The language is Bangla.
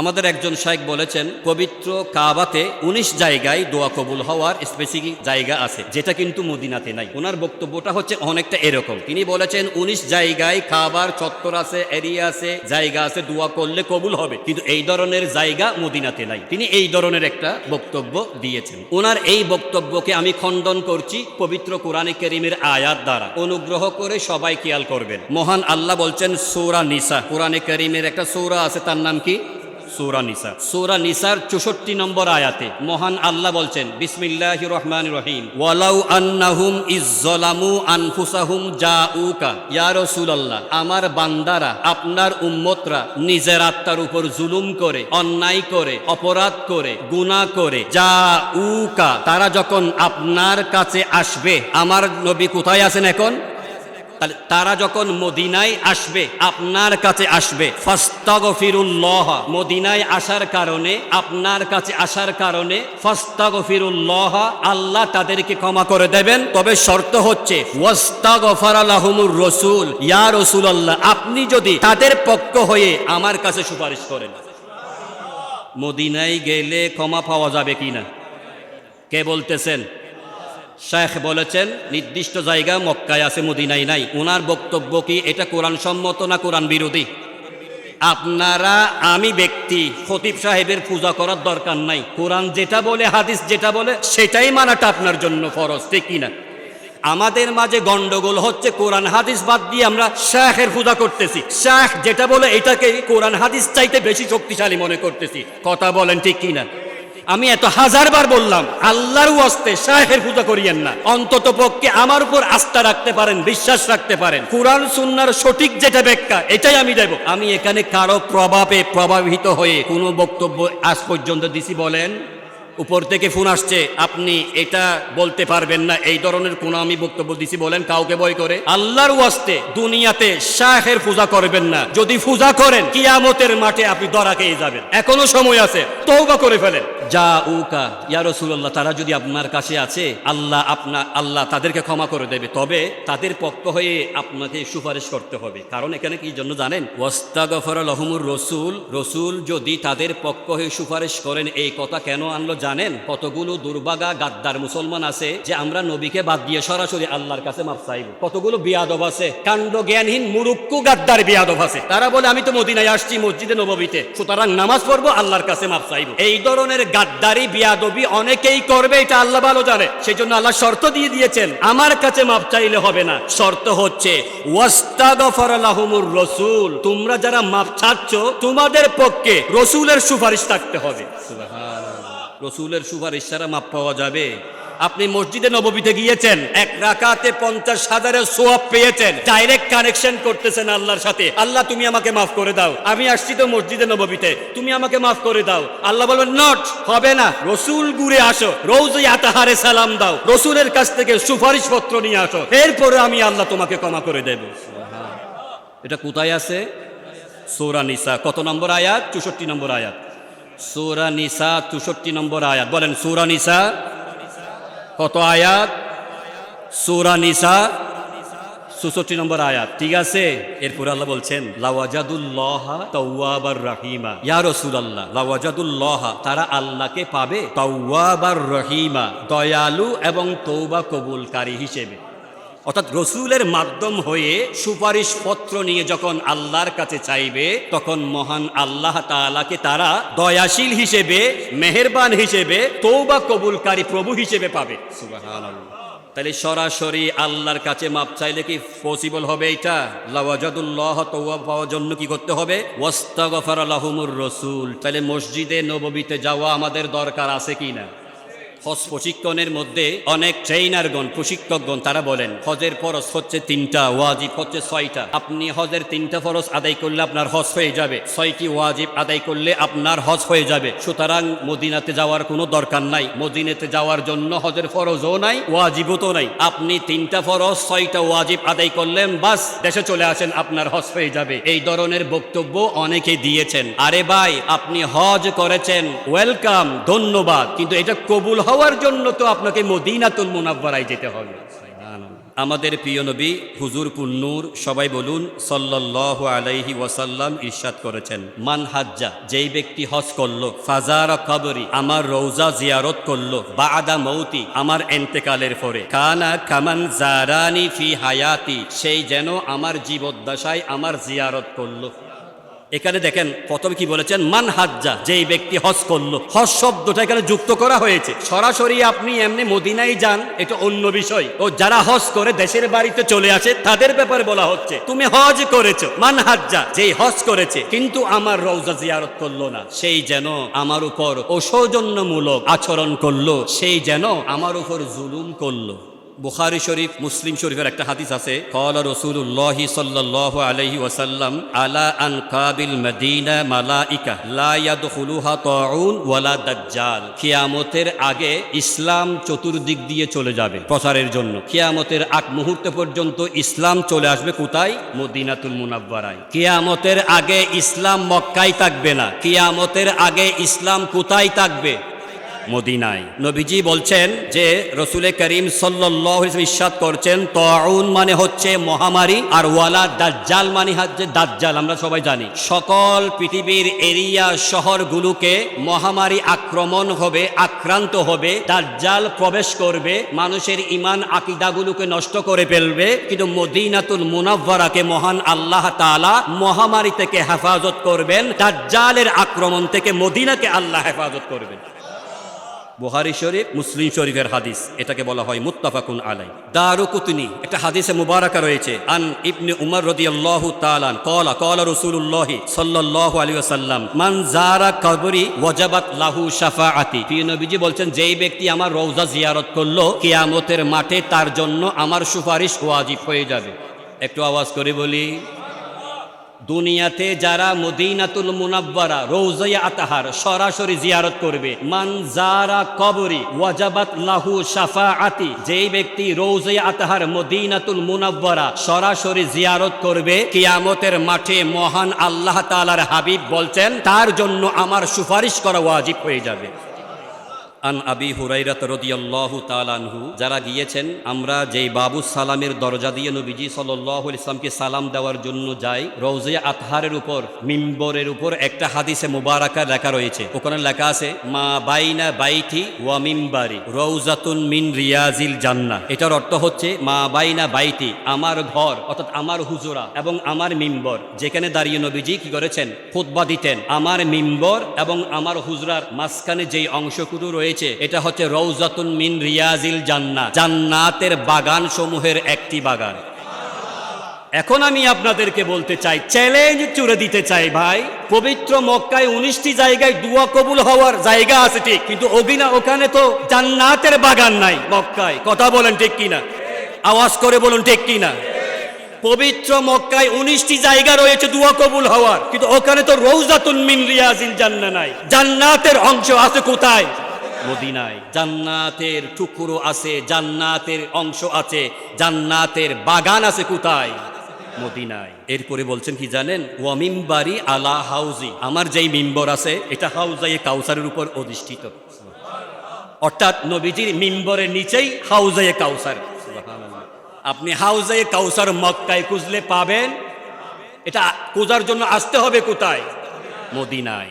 আমাদের একজন শাইক বলেছেন, পবিত্র কাবাতে উনিশ জায়গায় দোয়া কবুল হওয়ার স্পেসিফিক জায়গা আছে, যেটা কিন্তু মদিনাতে নাই। ওনার বক্তব্যটা হচ্ছে অনেকটা এরকম। তিনি বলেছেন, উনিশ জায়গায় কাবার চত্বর আছে, এরিয়া আছে, জায়গা আছে, দোয়া করলে কবুল হবে, কিন্তু এই ধরনের জায়গা মদিনাতে নাই। তিনি এই ধরনের একটা বক্তব্য দিয়েছেন। ওনার এই বক্তব্যকে আমি খণ্ডন করছি পবিত্র কোরআনে কেরিমের আয়াত দ্বারা। অনুগ্রহ করে সবাই খেয়াল করবেন। মহান আল্লাহ বলছেন, সৌরা নিসা। কোরআনে করিমের একটা সৌরা আছে, তার নাম কি? সৌরা নিসা। সৌরা নিসার চৌষট্টি নম্বর আয়াতে মহান আল্লাহ বলছেন বিসমিল্লাহ রহমান রহিম। ওয়ালাউ আন্নাহুম ইজ্জলামু আনফুসাহুম জাউকা। ইয়া রাসূলুল্লাহ, আমার বান্দারা, আপনার উম্মতরা নিজের আত্মার উপর জুলুম করে, অন্যায় করে, অপরাধ করে, গুনাহ করে, জাউকা। তারা যখন আপনার কাছে আসবে, আমার নবী কোথায় আছেন এখন? তাহলে তারা যখন মদিনায় আসবে, আপনার কাছে আসবে। ফাস্তাগফিরুল্লাহ, মদিনায় আসার কারণে, আপনার কাছে আসার কারণে ফাস্তাগফিরুল্লাহ, আল্লাহ তাদেরকে ক্ষমা করে দেবেন। তবে শর্ত হচ্ছে, ওয়াস্তাগফার আলাহুমুর রসুল, ইয়া রসুলাল্লাহ, আপনি যদি তাদের পক্ষ হয়ে আমার কাছে সুপারিশ করেন। মদিনায় গেলে ক্ষমা পাওয়া যাবে কিনা? কে বলতেছেন? শেখ বলেছেন, নির্দিষ্ট জায়গা মক্কায় আছে, মদিনায় নাই। ওনার বক্তব্য কি, এটা কোরআন সম্মত না কোরআন বিরোধী? আপনারা, আমি ব্যক্তি, খতিব সাহেবের পূজা করার দরকার নাই। কোরআন যেটা বলে, হাদিস যেটা বলে, সেটাই মানাটা আপনার জন্য ফরজ, ঠিক কিনা? আমাদের মাঝে গন্ডগোল হচ্ছে, কোরআন হাদিস বাদ দিয়ে আমরা শাহের পূজা করতেছি। শাহ যেটা বলে, এটাকে কোরআন হাদিস চাইতে বেশি শক্তিশালী মনে করতেছি। কথা বলেন ঠিক কিনা? আমি এত হাজারবার বললাম, আল্লাহর ওয়াস্তে শাহের পূজা করিয়েন না। অন্তত পক্ষে আমার উপর আস্থা রাখতে পারেন, বিশ্বাস রাখতে পারেন। কোরআন, সুন্নার সঠিক যেটা ব্যাখ্যা, এটাই আমি দেব। আমি এখানে কারও প্রভাবে প্রভাবিত হয়ে কোনো বক্তব্য আজ পর্যন্ত দিছি বলেন? উপর থেকে ফোন আসছে, আপনি এটা বলতে পারবেন না। এই ধরনের কোনো আমি বক্তব্য দিছি বলেন, কাউকে বই করে? আল্লাহর ওয়াস্তে দুনিয়াতে শাহের পূজা করবেন না। যদি পূজা করেন, কিয়ামতের মাঠে আপনি দরা খেয়ে যাবেন। এখনও সময় আছে তৌবা করে ফেলেন। যা উকা তারা যদি আপনার কাছে আছে, আল্লাহ আপনা, আল্লাহ তাদেরকে ক্ষমা করে দেবে। তবে তাদের পক্ষ হয়ে আপনাকে সুপারিশ করতে হবে। কারণ এখানে কি জন্য জানেন? ওয়াস্তাগফর লহমুর রসুল রসুল যদি তাদের পক্ষ হয়ে সুপারিশ করেন, এই কথা কেন আনলো জানেন কতগুলো দুর্বাগা গাদ্দার মুসলমান আছে যে আমরা নবীকে বাদ দিয়ে সরাসরি আল্লাহর কাছে মাপ চাইব? কতগুলো বিয়াদব আছে? কাণ্ড জ্ঞানহীন মুরুক্কু গাদ্দার বিয়াদব আছে। তারা বলে, আমি তো মদিনায় আসছি, মসজিদে নববীতে। সুতরাং নামাজ পড়ব, আল্লাহর কাছে মাপ চাইব। এই ধরনের গাদ্দারি, বিয়াদবি অনেকেই করবে, এটা আল্লাহ ভালো জানে। সেই জন্য আল্লাহ শর্ত দিয়ে দিয়েছেন, আমার কাছে মাপ চাইলে হবে না। শর্ত হচ্ছে রসুল। তোমরা যারা মাপ চাচ্ছ, তোমাদের পক্ষে রসুলের সুপারিশ থাকতে হবে। রসুলের সুপারিশ ছাড়া মাপ পাওয়া যাবে। আপনি মসজিদে নববীতে গিয়েছেন, এক রাকাতে পঞ্চাশ হাজারের সোয়াব পেয়েছেন। ডাইরেক্ট কানেকশন করতেছেন আল্লাহর সাথে। আল্লাহ, তুমি আমাকে মাফ করে দাও। আমি আসছি তো মসজিদে নববীতে। তুমি আমাকে মাফ করে দাও। আল্লাহ বলবেন, নট, হবে না। রসুল গুড়ে আসো। রোজ আতাহারে সালাম দাও। রসুলের কাছ থেকে সুপারিশ পত্র নিয়ে আসো। এরপরে আমি আল্লাহ তোমাকে ক্ষমা করে দেব। এটা কোথায় আছে? সৌরা নিসা। কত নম্বর আয়াত? চৌষট্টি নম্বর আয়াত। সৌরা নিসা চৌষট্টি নম্বর আয়াত। বলেন, সৌরা নিসা কত আয়াত? সৌরা নিসা চৌষট্টি নম্বর আয়াত। ঠিক আছে? এরপর আল্লাহ বলছেন রাহিমা। তারা আল্লাহকে পাবে তাওয়াবার রহিমা, দয়ালু এবং তৌবা কবুলকারী হিসেবে। অর্থাৎ রসুলের মাধ্যম হয়ে সুপারিশ পত্র নিয়ে যখন আল্লাহর কাছে চাইবে তখন মহান আল্লাহ তাআলাকে তারা দয়াশীল হিসেবে মেহেরবান হিসেবে তৌবা কবুলকারী প্রভু হিসেবে পাবে। তাহলে সরাসরি আল্লাহর কাছে মাপ চাইলে কি পসিবল হবে এটা লাওয়াজাদুল্লাহ তৌবা পাওয়ার জন্য কি করতে হবে? ওয়াস্তাগফার আলাহুমুর রসুল। তাহলে মসজিদে নববীতে যাওয়া আমাদের দরকার আছে কি না? হজ প্রশিক্ষণের মধ্যে অনেক ট্রেইনারগণ, প্রশিক্ষকগণ, তারা বলেন, হজের ফরজ হচ্ছে তিনটা, ওয়াজিব হচ্ছে ছয়টা। আপনি হজের তিনটা ফরজ আদায় করলে আপনার হজ হয়ে যাবে। ছয়টি ওয়াজিব আদায় করলে আপনার হজ হয়ে যাবে। সুতরাং মদিনাতে যাওয়ার কোনো দরকার নাই। মদিনাতে যাওয়ার জন্য হজের ফরজও নাই, ওয়াজিবও তো নাই। আপনি তিনটা ফরজ, ছয়টা ওয়াজিব আদায় করলেন, বাস, দেশে চলে আসেন, আপনার হজ হয়ে যাবে। এই ধরনের বক্তব্য অনেকে দিয়েছেন। আরে ভাই, আপনি হজ করেছেন, ওয়েলকাম, ধন্যবাদ। কিন্তু এটা কবুল হওয়ার জন্য তো আপনাকে মদিনাতুল মুনাব্বারায় যেতে হবে। আমাদের প্রিয় নবী হুজুর কুন্নূর সবাই বলুন সাল্লাহ আলাইহি ওয়াসাল্লাম ইরশাদ করেছেন। মান হাজ্জা, যেই ব্যক্তি হজ করল, ফাজারা কবরি, আমার রৌজা জিয়ারত করল, বাদা মৌতি, আমার এন্তেকালের পরে, কানা কামান জারানি ফি হায়াতি, সেই যেন আমার জীবদ্দশায় আমার জিয়ারত করল। এখানে দেখেন প্রথমে কি বলেছেন, মান হাজ্জা যেই ব্যক্তি হজ করল। হজ শব্দটা এখানে যুক্ত করা হয়েছে। সরাসরি আপনি এমনি মদিনায় যান, এটা অন্য বিষয়। ও যারা হজ করে দেশের বাড়িতে চলে আসে, তাদের ব্যাপারে বলা হচ্ছে, তুমি হজ করেছ, মান হাজ্জা যেই হজ করেছে। কিন্তু আমার রৌজা জিয়ারত করল না, সেই যেন আমার উপর অসৌজন্যমূলক আচরণ করল, সেই যেন আমার উপর জুলুম করল। বুখারি শরীফ, মুসলিম শরীফের একটা হাদিস আছে, কল রসুল্লাহ সাল্লাহ আলহি ওয়াসাল্লাম আলা আন কাবিল মদিনা মালাইকা ইয়াদখুলুহা তাউন ওয়ালা দাজ্জাল, কিয়ামতের আগে ইসলাম চতুর্দিক দিয়ে চলে যাবে প্রচারের জন্য। কিয়ামতের আগ মুহূর্ত পর্যন্ত ইসলাম চলে আসবে কোথায়? মদিনাতুল মুনাব্বারায় কিয়ামতের আগে ইসলাম মক্কায় থাকবে না। কিয়ামতের আগে ইসলাম কোথায় থাকবে? মদিনায়। নবীজি বলছেন যে, রসুলে করিম সাল্লাহ ইস্বাদ করছেন, তাউন মানে হচ্ছে মহামারী, আর ওয়ালা দাজ্জাল মানে হচ্ছে দাজ্জাল, আমরা সবাই জানি। সকল পৃথিবীর এরিয়া শহরগুলোকে মহামারী আক্রমণ হবে, আক্রান্ত হবে, দাজ্জাল প্রবেশ করবে, মানুষের ইমান আকিদাগুলোকে নষ্ট করে ফেলবে, কিন্তু মদিনাতুল মুনাব্বারাকে মহান আল্লাহ তাআলা মহামারী থেকে হেফাজত করবেন, দাজ্জালের আক্রমণ থেকে মদিনাকে আল্লাহ হেফাজত করবেন। বুহারি শরীফ, মুসলিম শরীফের হাদিস। এটাকে বলা হয় মুত্তাফাকুন আলাই দারুকুতনি একটা হাদিসে মুবারাকা রয়েছে। আন ইবনে উমর রাদিয়াল্লাহু তাআলা ক্বালা ক্বালা রাসূলুল্লাহ সাল্লাল্লাহু আলাইহি ওয়াসাল্লাম, মান জারা কবরি ওয়াজাবাত লাহু শাফাআতি। প্রিয় নবীজি বলছেন, যেই ব্যক্তি আমার রওজা জিয়ারত করল, কিয়ামতের মাঠে তার জন্য আমার সুপারিশ ওয়াজিব হয়ে যাবে। একটু আওয়াজ করে বলি দুনিয়াতে যারা মদিনাতুল মুনাব্বারা রৌজাইয়া আতাহার সরাসরি জিয়ারত করবে। মান যারা কবরি ওয়াজাবাত লাহু সাফা আতি যেই ব্যক্তি রৌজাইয়া আতাহার মদিনাতুল মুনাব্বারা সরাসরি জিয়ারত করবে, কিয়ামতের মাঠে মহান আল্লাহ তাআলার হাবিব বলছেন, তার জন্য আমার সুপারিশ করা ওয়াজিব হয়ে যাবে। আন আবি হুরাইরাত রদিয়াল্লাহু তালানহু যারা গিয়েছেন, আমরা যেই বাবু সালামের দরজা দিয়ে নবীজি আলাইহি ইসলামকে সালাম দেওয়ার জন্য যাই রৌজে আতহারের উপর, মিম্বরের উপর একটা হাদিসে মুবারাকা লেখা রয়েছে। ওখানে লেখা আছে, মা বাইনা বাইথি ওয়া মিম্বারি রৌজাতুন মিন রিয়াজিল জান্না এটার অর্থ হচ্ছে, মা বাইনা বাইতি, আমার ঘর, অর্থাৎ আমার হুজুরা এবং আমার মিম্বর। যেখানে দাঁড়িয়ে নবীজি কি করেছেন? খুতবা দিতেন। আমার মিম্বর এবং আমার হুজরার মাঝখানে যেই অংশটুকু রয়েছে এটা হচ্ছে রৌজাতুন মিন রিয়াজিল জান্নাত। জান্নাতের বাগান সমূহের একটি বাগান। এখন আমি আপনাদেরকে বলতে চাই চ্যালেঞ্জ চুড়ে দিতে চাই ভাই। পবিত্র মক্কায় উনিশটি জায়গায় দুয়া কবুল হওয়ার জায়গা আছে ঠিক, কিন্তু অভিনা ওখানে তো জান্নাতের বাগান নাই মক্কায়। কথা বলেন ঠিক কিনা? আওয়াজ করে বলুন ঠিক কিনা? পবিত্র মক্কায় উনিশটি জায়গা রয়েছে দুয়া কবুল হওয়ার, কিন্তু ওখানে তো রৌজাতুন মিন রিয়াজিল জান্না নাই। জান্নাতের অংশ আছে কোথায়? মদিনায়। জান্নাতের টুকরো আছে, জান্নাতের অংশ আছে, জান্নাতের বাগান আছে কোথায়? মদিনায়। এরপরে বলছেন কি জানেন? ওয়ামিমবারি আলা হাউজি। আমার যেই মিম্বর আছে, এটা হাউজাই কাউসারের উপর অধিষ্ঠিত। অর্থাৎ নবীজির মিম্বরের নিচেই হাউজাই কাউসার। আপনি হাউজাই কাউসার মক্কায় খুঁজলে পাবেন। এটা খোঁজার জন্য আসতে হবে কোথায়? মদিনায়।